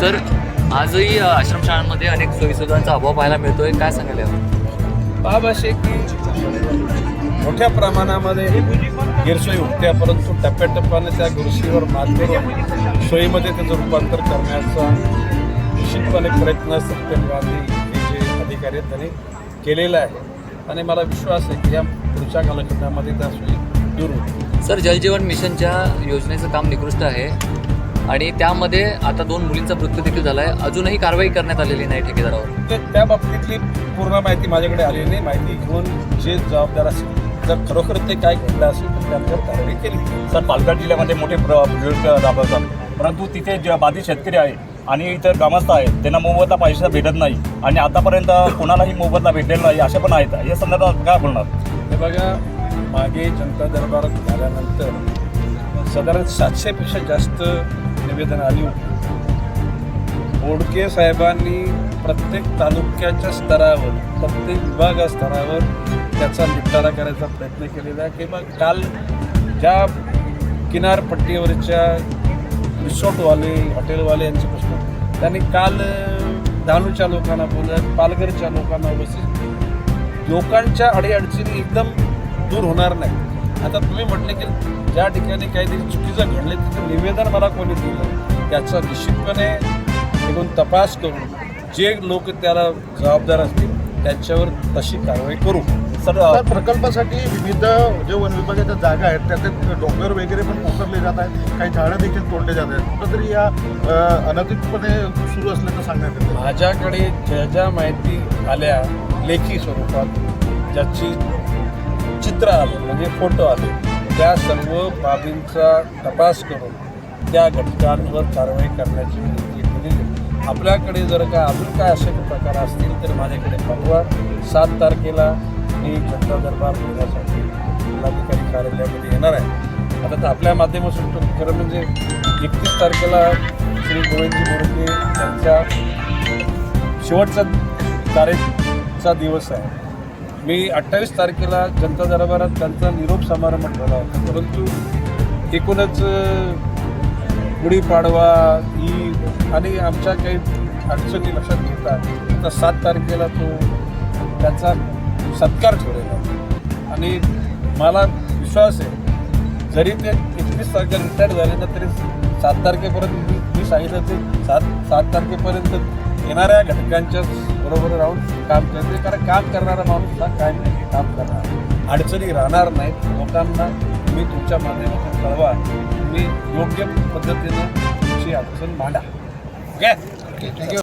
Sir आजही आश्रमशाळांमध्ये अनेक सोयीसुविधांचा अभाव पाहायला मिळतोय. काय सांगायला? बाब असे की मोठ्या प्रमाणामध्ये गैरसोयी होत्या परंतु टप्प्याटप्प्याने त्या गैरसोयीवर मात करून सोयीमध्ये त्याचं रूपांतर करण्याचा निश्चितपणे प्रयत्न सत्यम गांधी हे जे अधिकारी आहेत त्यांनी केलेला आहे. आणि मला विश्वास आहे की या पुढच्या कालखंडामध्ये त्या सोयी दूर होतील. सर जलजीवन मिशनच्या योजनेचं काम निकृष्ट आहे. आणि त्यामध्ये आता दोन मुलींचा मृत्यू देखील झाला आहे अजूनही कारवाई करण्यात आलेली नाही ठेकेदारावर. ते त्या बाबतीतली पूर्ण माहिती माझ्याकडे आलेली नाही. माहिती घेऊन जे जबाबदार असेल जर खरोखर ते काय घडलं असेल तर त्यावर कारवाई केली. सर पालघर जिल्ह्यामध्ये मोठे प्र प्रयोग राबवतात परंतु तिथे जे बाधित शेतकरी आहे आणि इतर ग्रामस्थ आहेत त्यांना मोबदला पैसा भेटत नाही आणि आतापर्यंत कोणालाही मोबदला भेटलेला नाही असे पण आहेत. या संदर्भात काय बोलणार? हे बघा मागे जनता दरबार झाल्यानंतर साधारण सातशेपेक्षा जास्त निवेदन आली होती. बोडके साहेबांनी प्रत्येक तालुक्याच्या स्तरावर प्रत्येक विभागा स्तरावर त्याचा निपटारा करायचा प्रयत्न केलेला आहे. किंवा काल ज्या किनारपट्टीवरच्या रिसॉर्टवाले हॉटेलवाले यांचे प्रश्न त्यांनी काल धानूच्या डहाणूच्या लोकांना बोलत पालघरच्या लोकांना उपस्थित लोकांच्या अडीअडचणी एकदम दूर होणार नाही आता तुम्ही म्हटले की ज्या ठिकाणी काहीतरी चुकीचं घडले तिथं निवेदन मला कोणी दिलं? त्याचा निश्चितपणे एकूण तपास करून जे लोक त्याला जबाबदार असतील त्यांच्यावर तशी कारवाई करू. सर तर प्रकल्पासाठी विविध जे वन विभागाच्या जागा आहेत त्याचे डोंगर वगैरे पण पोखरले जात आहेत. काही झाडं देखील तोडले जात आहेत. कुठंतरी या अ, अनधिकृतपणे सुरू असल्याचं सांगण्यात येतं. माझ्याकडे ज्या ज्या माहिती आल्या लेखी स्वरूपात ज्याची चित्र आलं म्हणजे फोटो आले त्या सर्व बाबींचा तपास करून त्या घटकांवर कारवाई करण्याची विनंती केली. आपल्याकडे जर का अजून काय असे प्रकार असतील तर माझ्याकडे पाठवा सात तारखेला मी जनता दरबार घेण्यासाठी जिल्हाधिकारी कार्यालयामध्ये येणार आहे. आता तर आपल्या माध्यमातून खरं म्हणजे एकतीस तारखेला श्री गोविंदजी बोडके यांच्या शेवटचा तारीखचा दिवस आहे. मी अठ्ठावीस तारखेला जनता दरबारात त्यांचा निरोप समारंभ ठेवला होता. परंतु एकूणच गुढीपाडवा ही आणि आमच्या काही अडचणी लक्षात घेता तर सात तारखेला तो त्याचा सत्कार ठेवलेला आणि मला विश्वास आहे जरी ते एकवीस तारखेला रिटायर झाले ना तरी सात तारखेपर्यंत मी सांगितलं ते सात सात तारखेपर्यंत येणाऱ्या घटकांच्या बरोबर राहून काम करते. कारण काम करणारा माणूस हा काय काम करणार. अडचणी राहणार नाहीत. लोकांना तुम्ही तुमच्या माध्यमातून कळवा. तुम्ही योग्य पद्धतीनं तुमची अडचण मांडा. Okay thank you